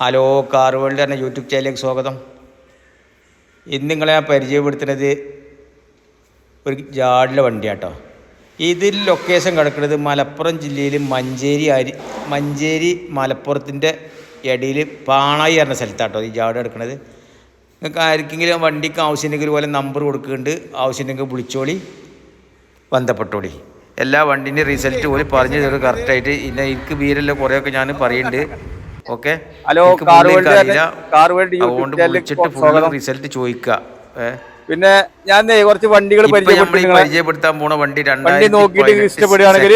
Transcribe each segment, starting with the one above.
Hello car world എന്ന YouTube ചാനലിലേക്ക് സ്വാഗതം. ഇന്ന് നിങ്ങളെ ഞാൻ പരിചയപ്പെടുത്തുന്നത് ഒരു ജാഡിലെ വണ്ടിയാട്ടോ. ഇതിൽ ലൊക്കേഷൻ കിടക്കുന്നത് മലപ്പുറം ജില്ലയിൽ മഞ്ചേരി അരി മഞ്ചേരി മലപ്പുറത്തിന്റെ ഇടയിൽ പാണായി പറഞ്ഞ സ്ഥലത്താട്ടോ ഈ ജാഡ് കിടക്കുന്നത്. നിങ്ങൾക്ക് ആർക്കെങ്കിലും വണ്ടിക്ക് ആവശ്യമുണ്ടെങ്കിൽ പോലെ നമ്പർ കൊടുക്കുന്നുണ്ട്. ആവശ്യമുണ്ടെങ്കിൽ വിളിച്ചോളി ബന്ധപ്പെട്ടോളി. എല്ലാ വണ്ടിന്റെ റിസൾട്ട് പോലും പറഞ്ഞു തരും കറക്റ്റായിട്ട് പിന്നെ എനിക്ക് വീരല്ല കുറേയൊക്കെ ഞാൻ പറയുന്നുണ്ട്. ഓക്കെ? ഹലോ, റിസൾട്ട് ചോദിക്കുക. പിന്നെ ഞാൻ കുറച്ച് വണ്ടികൾ പരിചയപ്പെടുത്താൻ പോണ വണ്ടി വണ്ടി നോക്കിയിട്ട് ഇഷ്ടപ്പെടുകയാണെങ്കിൽ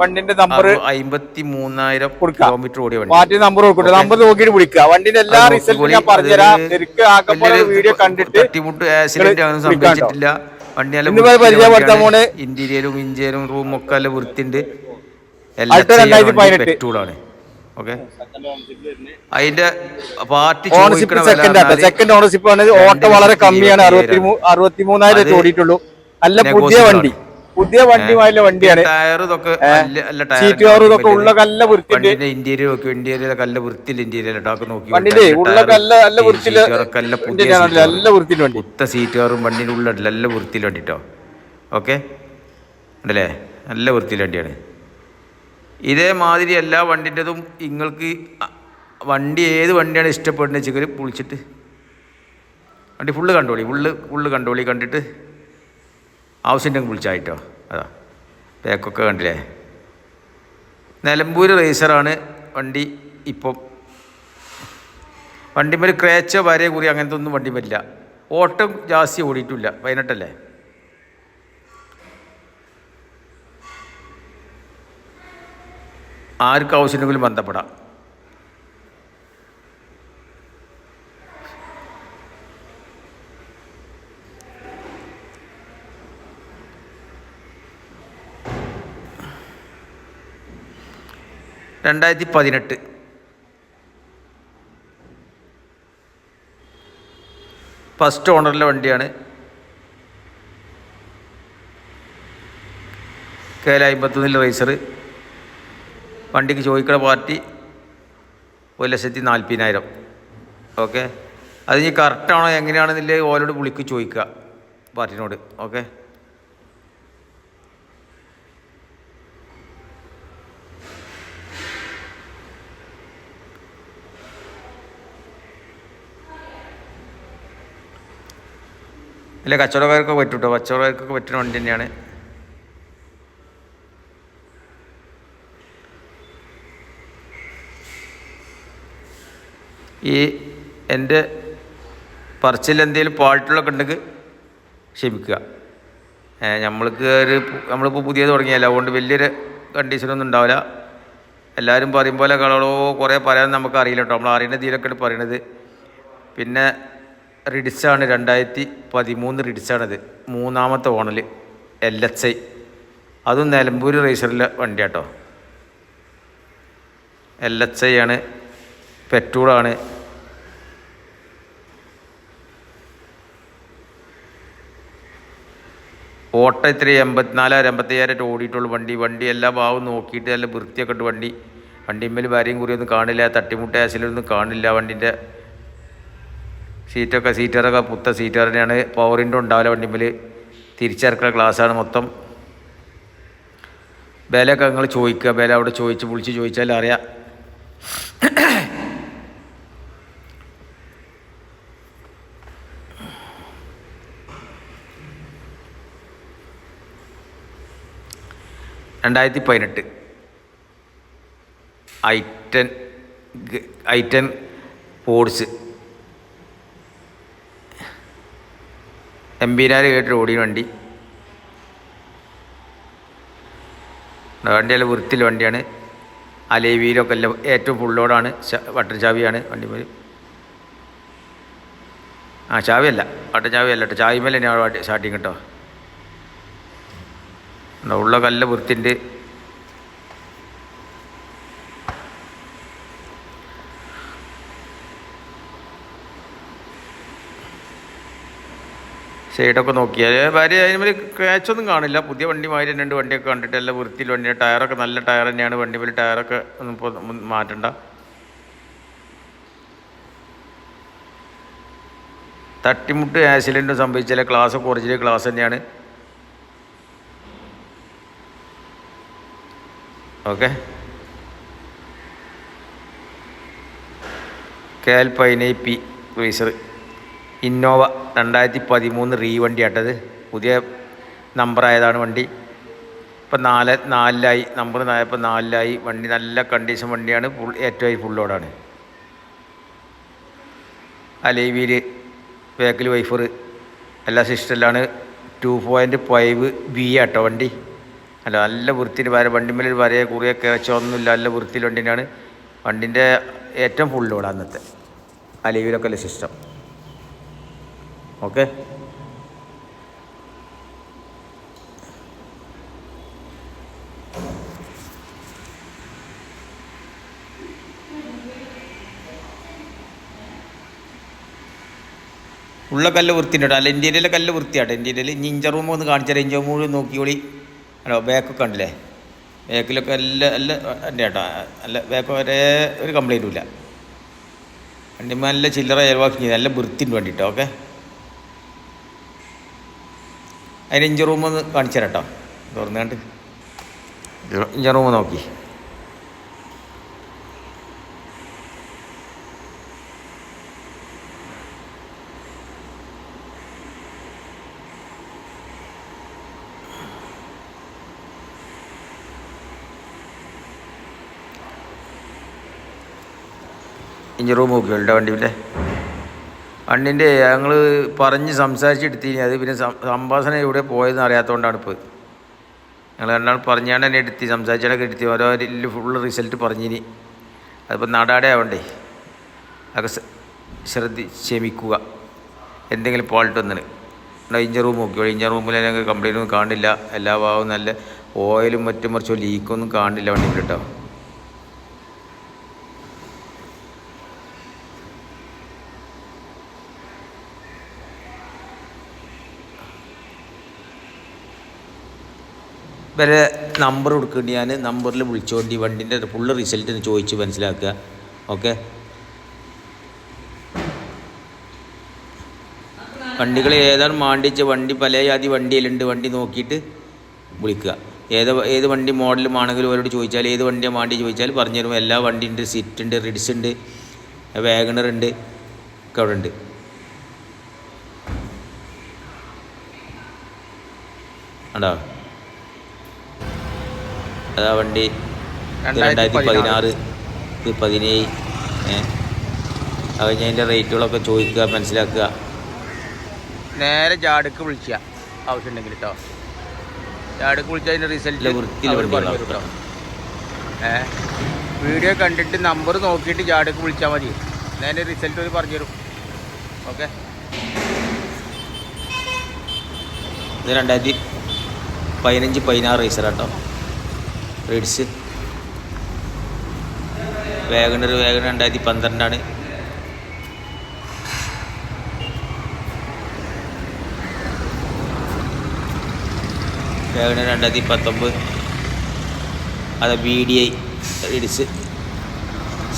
വണ്ടിന്റെ നമ്പർ അമ്പത്തി മൂന്നായിരം. കിലോമീറ്റർ ഓടിയ വണ്ടി. പാർട്ടി നമ്പർ കൊടുക്കട്ടെ. നമ്പർ നോക്കിയിട്ട് വിളിക്കുക. വണ്ടിന്റെ എല്ലാ റിസൾട്ടും ഞാൻ പറഞ്ഞുതരാം. ശരിക്കും ആക്കപ്പോലെ വീഡിയോ കണ്ടിട്ട് തട്ടിമുട്ട് ആക്സിഡന്റ് ഒന്നും സംഭവിച്ചിട്ടില്ല. വണ്ടി നല്ല പരിചയപ്പെടുത്താൻ പോണെ. ഇന്റീരിയറും ഇഞ്ചിയറും റൂമൊക്കെ ഒക്കെ നല്ല വൃത്തിണ്ട് രണ്ടായിരത്തി 2018. പെട്രോളാണ് ഓക്കെ. അതിന്റെ party ownership second second ownership ആണ് ഓട്ടോ വളരെ കമ്മിയാണ്. അറുപത്തി അറുപത്തി മൂന്നായിരം ഓടിയിട്ടുള്ളൂ. നല്ല പുതിയ വണ്ടി. പുതിയ വണ്ടിയുമായുള്ള വണ്ടിയാണ്. ടയർ ഇതൊക്കെ നല്ല- നല്ല ടയർ സീറ്റ് കവർ ഇതൊക്കെ ഉള്ള കല്ല വണ്ടിന്റെ ഇന്റീരിയർ വൃത്തിയിൽ ഇന്റീരിയർ നോക്കി വണ്ടിന്റെ ഉള്ള കല്ല നല്ല വൃത്തിയിൽ നല്ല പുതിയ വണ്ടിയാണ്. നല്ല വൃത്തിന്റെ വണ്ടി. സീറ്റ് കവറും വണ്ടിന്റെ ഉള്ളിൽ നല്ല വൃത്തിയിൽ വണ്ടിട്ടോ ഓക്കെ? ഉണ്ടല്ലേ? നല്ല വൃത്തിയിൽ വണ്ടിയാണ്. ഇതേമാതിരി എല്ലാ വണ്ടിന്റെതും നിങ്ങൾക്ക് വണ്ടി ഏത് വണ്ടിയാണ് ഇഷ്ടപ്പെടുന്നത് വെച്ചെങ്കിൽ പൊളിച്ചിട്ട് വണ്ടി ഫുള്ള് കണ്ടോളി ഫുള്ള് ഫുള്ള് കണ്ടോളി കണ്ടിട്ട് ആവശ്യമുണ്ടെങ്കിൽ വിളിച്ചായിട്ടോ അതാ. ബാക്കൊക്കെ കണ്ടില്ലേ? നിലമ്പൂർ റേസറാണ് വണ്ടി ഇപ്പം. വണ്ടിമേൽ ക്രേച്ചോ വരെ കുറി അങ്ങനത്തെ ഒന്നും വണ്ടിമേലില്ല. ഓട്ടം ജാസ്തി ഓടിയിട്ടില്ല. പതിനെട്ടല്ലേ? ആർക്ക് ആവശ്യമുണ്ടെങ്കിലും ബന്ധപ്പെടാം. രണ്ടായിരത്തി പതിനെട്ട് ഫസ്റ്റ് ഓണറിലെ വണ്ടിയാണ് കെ റേസർ വണ്ടിക്ക് ചോദിക്കുന്ന പാർട്ടി ഒരു ലക്ഷത്തി നാൽപ്പതിനായിരം. ഓക്കെ? അത് ഇനി കറക്റ്റാണോ എങ്ങനെയാണെന്നില്ലേ ഓലോട് വിളിക്ക് ചോദിക്കുക പാർട്ടിനോട്. ഓക്കെ? അല്ല കച്ചവടക്കാർക്കൊക്കെ പറ്റും കേട്ടോ കച്ചവടക്കാർക്കൊക്കെ പറ്റുന്ന വണ്ടി തന്നെയാണ്. ഈ എന്റെ പറച്ചിൽ എന്തെങ്കിലും പാട്ടുകളൊക്കെ ഉണ്ടെങ്കിൽ ക്ഷമിക്കുക. നമ്മൾക്ക് ഒരു നമ്മളിപ്പോൾ പുതിയത് തുടങ്ങിയല്ല അതുകൊണ്ട് വലിയൊരു കണ്ടീഷനൊന്നും ഉണ്ടാവില്ല. എല്ലാവരും പറയും പോലെ കളോ കുറേ പറയാൻ നമുക്ക് അറിയില്ല കേട്ടോ. നമ്മൾ അറിയുന്ന തീരൊക്കെ പറയണത്. പിന്നെ റിഡിസാണ് രണ്ടായിരത്തി പതിമൂന്ന് റിഡിസാണിത് മൂന്നാമത്തെ ഓണൽ എൽ എച്ച് ഐ അതും നിലമ്പൂർ റേസറിലെ വണ്ടിയാട്ടോ. എൽ എച്ച് ഐ ആണ്. പെട്രോളാണ് ഓട്ടം ഇത്ര എൺപത്തിനാലായിരം എൺപത്തയ്യായിരമായിട്ട് ഓടിയിട്ടുള്ളൂ വണ്ടി. വണ്ടി എല്ലാ ഭാവവും നോക്കിയിട്ട് നല്ല വൃത്തിയൊക്കെ ഇട്ട് വണ്ടി. വണ്ടിമ്മേൽ ഭാര്യയും കുറിയൊന്നും കാണില്ല. തട്ടിമുട്ട ആശയിലൊന്നും കാണില്ല വണ്ടിന്റെ. സീറ്റൊക്കെ സീറ്ററൊക്കെ പുത്ത സീറ്റർ തന്നെയാണ്. പവറിന്റെ ഉണ്ടാവില്ല വണ്ടിമ്മേൽ തിരിച്ചിറക്കുന്ന ഗ്ലാസ്സാണ് മൊത്തം. വിലയൊക്കെ നിങ്ങൾ ചോദിക്കുക. വില അവിടെ ചോദിച്ച് വിളിച്ച് ചോദിച്ചാൽ അറിയാം. രണ്ടായിരത്തി പതിനെട്ട് ഐറ്റൻ ഐറ്റൻ ഫോർട്സ് എംപീനാർ കേട്ട് ഓടിയ വണ്ടി. വണ്ടിയല്ല വൃത്തിൽ വണ്ടിയാണ്. അലേവിയിലൊക്കെ എല്ലാം ഏറ്റവും ഫുൾ ലോഡാണ് വട്ടൻ ചാവിയാണ് വണ്ടി പോലും ആ ചാവിയല്ല വട്ടൻ ചാവിയല്ല കേട്ടോ. ചാവി മേലെ തന്നെയാണ് സ്റ്റാർട്ടിങ് കേട്ടോ? ഉള്ള കല്ല് വൃത്തിന്റെ സൈഡൊക്കെ നോക്കിയാൽ ഭാര്യ അതിനുമേൽ ക്യാച്ചൊന്നും കാണില്ല. പുതിയ വണ്ടി മാതിരി രണ്ട് വണ്ടിയൊക്കെ കണ്ടിട്ട് എല്ലാം വൃത്തിയിൽ വണ്ടി. ടയറൊക്കെ നല്ല ടയർ തന്നെയാണ്. വണ്ടി മേൽ ടയറൊക്കെ ഒന്നും ഇപ്പോൾ മാറ്റണ്ട. തട്ടിമുട്ട് ആക്സിഡന്റും സംഭവിച്ചാൽ ക്ലാസ് ഒറിജിനൽ ക്ലാസ് തന്നെയാണ്. ഓക്കെ. കെ എൽ പതിനേഴ് പി റേസർ ഇന്നോവ രണ്ടായിരത്തി പതിമൂന്ന് റീ വണ്ടി ആട്ടത് പുതിയ നമ്പറായതാണ് വണ്ടി. ഇപ്പം നാല് നാലിലായി നമ്പർ നായപ്പോൾ നാലിലായി. വണ്ടി നല്ല കണ്ടീഷൻ വണ്ടിയാണ്. ഫുൾ ഏറ്റവും ഫുൾ ലോഡാണ്. അലേവിയിൽ ബാക്കിൽ വൈഫർ എല്ലാ സിസ്റ്റമിലാണ് two point five B auto വണ്ടി. അല്ല നല്ല വൃത്തിയിൽ വര വണ്ടിമേൽ വരയെ കുറിയൊക്കെ വെച്ചൊന്നുമില്ല നല്ല വൃത്തിയിൽ വണ്ടിനാണ് വണ്ടിന്റെ ഏറ്റവും ഫുൾ ലോഡ് അന്നത്തെ. അലേവിലൊക്കെ ഉള്ള സിസ്റ്റം ഓക്കെ ഉള്ള കല്ല് വൃത്തിയുണ്ട് അല്ല ഇന്ത്യയിലെ കല്ല് വൃത്തിയാട്ടെ. ഇന്ത്യയിലെ ഇനി ഇഞ്ച റൂം ഒന്ന് കാണിച്ചാൽ ഇഞ്ചർ റൂം നോക്കിയോളി ഹലോ ബാക്കൊക്കെ ഉണ്ടല്ലേ ബാക്കിലൊക്കെ എല്ലാം എല്ലാ എന്റെ ചേട്ടാ അല്ല ബാക്ക് വരെ ഒരു കംപ്ലൈന്റും ഇല്ല. വണ്ടിമ്മ നല്ല ചില്ലറ ചിലവാക്കി നല്ല വൃത്തിന്റെ വേണ്ടിയിട്ടോ ഓക്കെ അതിന് ഇഞ്ച റൂം ഒന്ന് കാണിച്ചു തരാം കേട്ടോ തുറന്നുകൊണ്ട് ഇഞ്ച റൂം നോക്കി. ഇഞ്ചി റൂം നോക്കിയോളുടെ വണ്ടിയിലെ വണ്ടിന്റെ ഞങ്ങൾ പറഞ്ഞ് സംസാരിച്ചെടുത്തിന് അത് പിന്നെ സംഭാഷണം എവിടെ പോയതെന്ന് അറിയാത്തതുകൊണ്ടാണ് ഇപ്പോൾ ഞങ്ങൾ രണ്ടാൾ പറഞ്ഞാണ്ട് തന്നെ എടുത്തി സംസാരിച്ചാലൊക്കെ എടുത്തി. ഓരോ ഫുള്ള് റിസൾട്ട് പറഞ്ഞിനി. അതിപ്പോൾ നാടാടെ ആവണ്ടേ? അതൊക്കെ ശ്ര- ശ്രദ്ധി ക്ഷമിക്കുക. എന്തെങ്കിലും ഫോൾട്ട് വന്നിന് ഇഞ്ചർ റൂം നോക്കിയോ ഇഞ്ചർ റൂമിൽ ഞങ്ങൾക്ക് കംപ്ലൈന്റ് ഒന്നും കാണില്ല. എല്ലാ ഭാഗവും നല്ല ഓയിലും മറ്റും മറിച്ചോ ലീക്കൊന്നും കാണില്ല വണ്ടിയിൽ കേട്ടോ. വരെ നമ്പർ കൊടുക്കേണ്ടി ഞാൻ നമ്പറിൽ വിളിച്ചുകൊണ്ട് വണ്ടിന്റെ ഫുള്ള് റിസൾട്ട് ചോദിച്ച് മനസ്സിലാക്കുക. ഓക്കെ വണ്ടികൾ ഏതാണ് മാണ്ടിച്ച വണ്ടി പല ജാതി വണ്ടിയിലുണ്ട് വണ്ടി നോക്കിയിട്ട് വിളിക്കുക. ഏത് ഏത് വണ്ടി മോഡലും ആണെങ്കിലും അവരോട് ചോദിച്ചാൽ ഏത് വണ്ടിയാണ് മാണ്ടി ചോദിച്ചാൽ പറഞ്ഞു തരും. എല്ലാ വണ്ടി ഉണ്ട് സിറ്റ് ഉണ്ട് റിഡ്സ് ഉണ്ട് വാഗണർ ഉണ്ട് ഒക്കെ അവിടെ ഉണ്ട്. ഉണ്ടോ അതാ വണ്ടി. രണ്ടായിരത്തി പതിനാറ് ഇത് പതിനേഴ് ഏഹ് അത് കഴിഞ്ഞ് അതിന്റെ റേറ്റുകളൊക്കെ ചോദിക്കുക മനസ്സിലാക്കുക. നേരെ ജാടുക്ക് വിളിക്കുക ആവശ്യമുണ്ടെങ്കിൽ കേട്ടോ ജാടുക്ക് വിളിച്ചാൽ അതിന്റെ റിസൾട്ട് വൃത്തി വൃത്തിയിൽ വണ്ടികളാ. ഏ. വീഡിയോ കണ്ടിട്ട് നമ്പർ നോക്കിയിട്ട് ജാടുക്ക് വിളിച്ചാൽ മതി. നേരെ റിസൾട്ട് ഒരു പറഞ്ഞു തരും. ഓക്കെ. ഇത് രണ്ടായിരത്തി പതിനഞ്ച് പതിനാറ് റേസർ കേട്ടോ റേഡ്സ് വേഗണർ വേഗൻ രണ്ടായിരത്തി പന്ത്രണ്ടാണ്. വേഗന രണ്ടായിരത്തി പത്തൊമ്പത്. അത് B D I റേഡ്സ്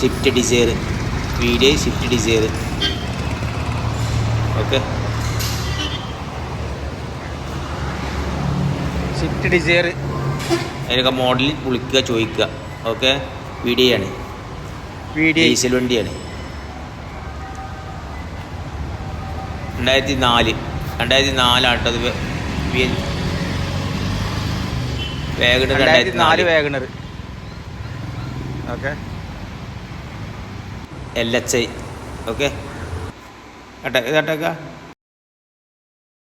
Swift Dzire B D I Swift Dzire okay Swift Dzire അതിനൊക്കെ മോഡലിൽ വിളിക്കുക ചോദിക്കുക. ഓക്കെ വീഡിയോ ആണ് വീഡിയോ ഡീസൽ വണ്ടിയാണ്. രണ്ടായിരത്തി നാല് രണ്ടായിരത്തി നാലാണ് കേട്ടോ അത് വേഗണർ രണ്ടായിരത്തി നാല് wagon R. Okay L H I okay കേട്ടോ? കേട്ടേക്ക